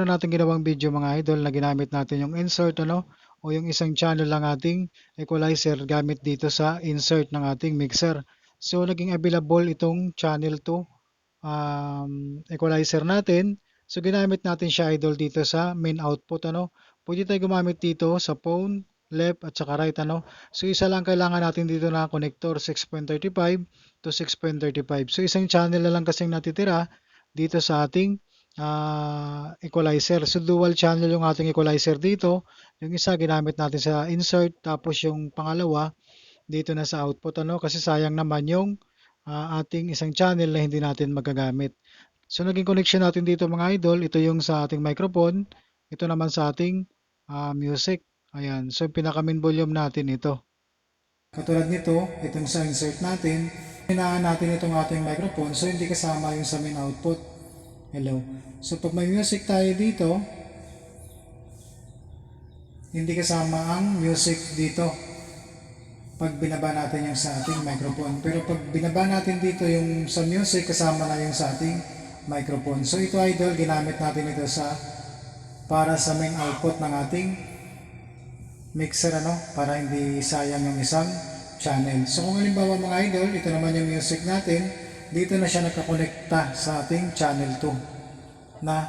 Meron natin ginawang video mga idol na ginamit natin yung insert ano o yung isang channel lang ating equalizer gamit dito sa insert ng ating mixer. So naging available itong channel 2 um, equalizer natin. So ginamit natin siya idol dito sa main output ano. Pwede tayo gumamit dito sa phone, left at saka right ano. So isa lang kailangan natin dito na connector 6.35 to 6.35. So isang channel na lang kasing natitira dito sa ating uh, equalizer. So dual channel yung ating equalizer dito. Yung isa ginamit natin sa insert tapos yung pangalawa dito na sa output ano kasi sayang naman yung uh, ating isang channel na hindi natin magagamit. So naging connection natin dito mga idol, ito yung sa ating microphone, ito naman sa ating uh, music. Ayan, so pinaka main volume natin ito. Katulad nito, itong sa insert natin, hinaan natin itong ating microphone so hindi kasama yung sa main output. Hello. So pag may music tayo dito, hindi kasama ang music dito pag binaba natin yung sa ating microphone. Pero pag binaba natin dito yung sa music, kasama na yung sa ating microphone. So ito idol, ginamit natin ito sa para sa main output ng ating mixer ano, para hindi sayang yung isang channel. So kung halimbawa mga idol, ito naman yung music natin, dito na siya nakakonekta sa ating channel 2 na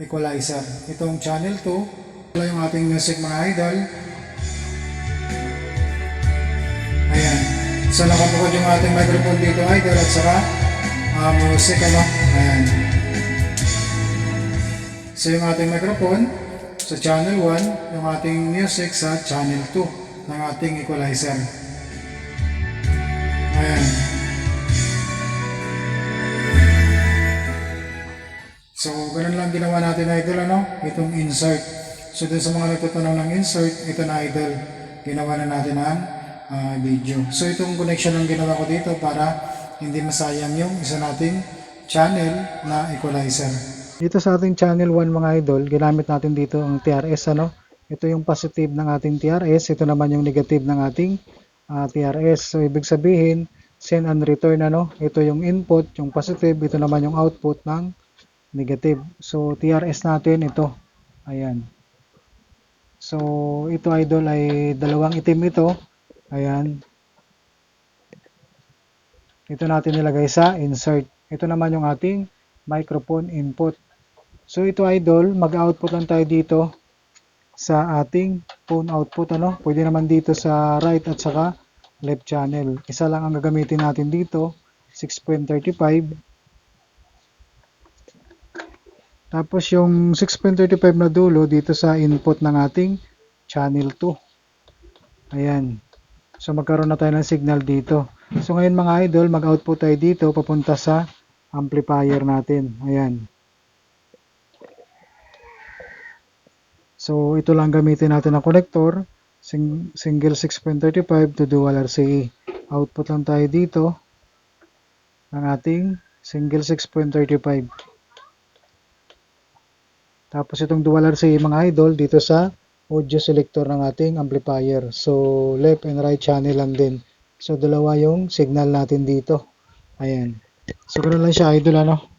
equalizer. Itong channel 2, ito yung ating music mga idol. Ayan. So nakapukod yung ating microphone dito idol at saka uh, music ano. Ayan. So yung ating microphone sa channel 1, yung ating music sa channel 2 ng ating equalizer. Ayan. So, ganun lang ginawa natin idol, ano? Itong insert. So, dun sa mga nagtatanong ng insert, ito na idol. Ginawa na natin ang uh, video. So, itong connection ang ginawa ko dito para hindi masayang yung isa nating channel na equalizer. Dito sa ating channel 1 mga idol, ginamit natin dito ang TRS, ano? Ito yung positive ng ating TRS, ito naman yung negative ng ating uh, TRS. So, ibig sabihin, send and return, ano? Ito yung input, yung positive, ito naman yung output ng negative. So, TRS natin ito. Ayan. So, ito idol ay dalawang itim ito. Ayan. Ito natin nilagay sa insert. Ito naman yung ating microphone input. So, ito idol, mag-output lang tayo dito sa ating phone output. Ano? Pwede naman dito sa right at saka left channel. Isa lang ang gagamitin natin dito. 6.35 tapos yung 6.35 na dulo dito sa input ng ating channel 2. Ayan. So magkaroon na tayo ng signal dito. So ngayon mga idol, mag-output tayo dito papunta sa amplifier natin. Ayan. So ito lang gamitin natin ang connector. Sing single 6.35 to dual RCA. Output lang tayo dito ng ating single 6.35. Tapos itong dual RCA mga idol dito sa audio selector ng ating amplifier. So left and right channel lang din. So dalawa yung signal natin dito. Ayan. So ganoon lang siya idol ano.